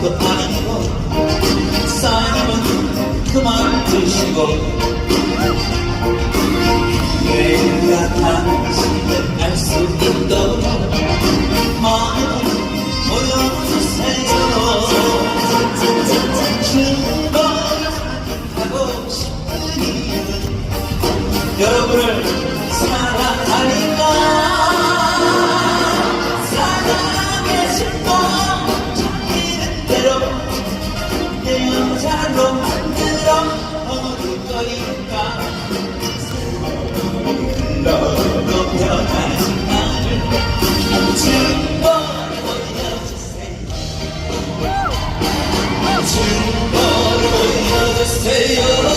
것 아니고 싸님은 그만 드시고 내가 당신을 알수 있도록 마음은 보여주세요 출발하고 싶은 이유는 여러분을 Hey, yo.